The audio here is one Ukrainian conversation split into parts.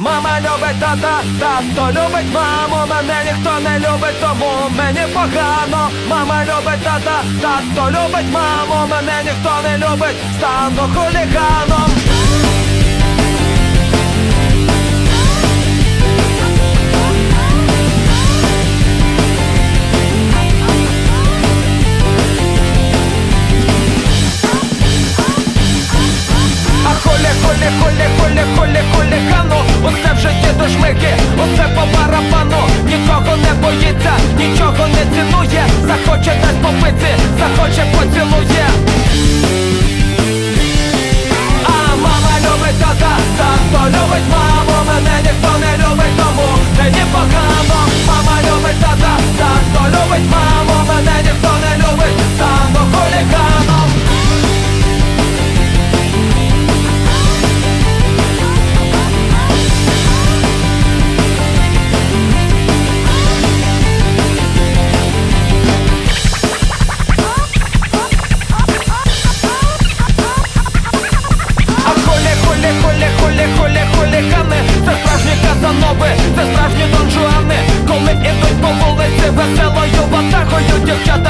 Мама любить тата, тато любить маму, мене ніхто не любить, тому мені погано. Мама любить тата, тато любить маму, мене ніхто не любить, стану хуліганом. А хулі, хулі, хулі, цінує, захоче десь попити, захоче поцілує. веселою ватагою дівчата.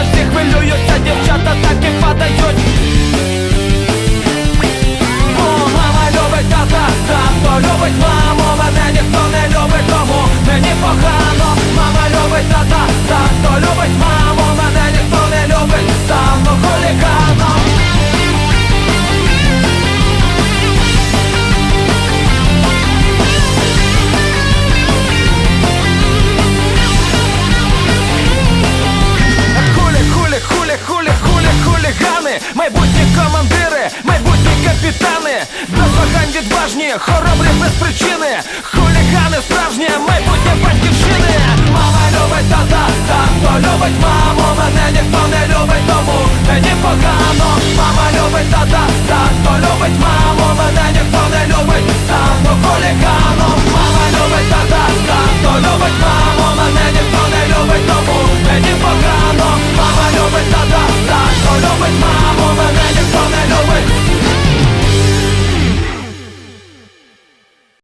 справжні, хоробрі без причини, хулігани справжні.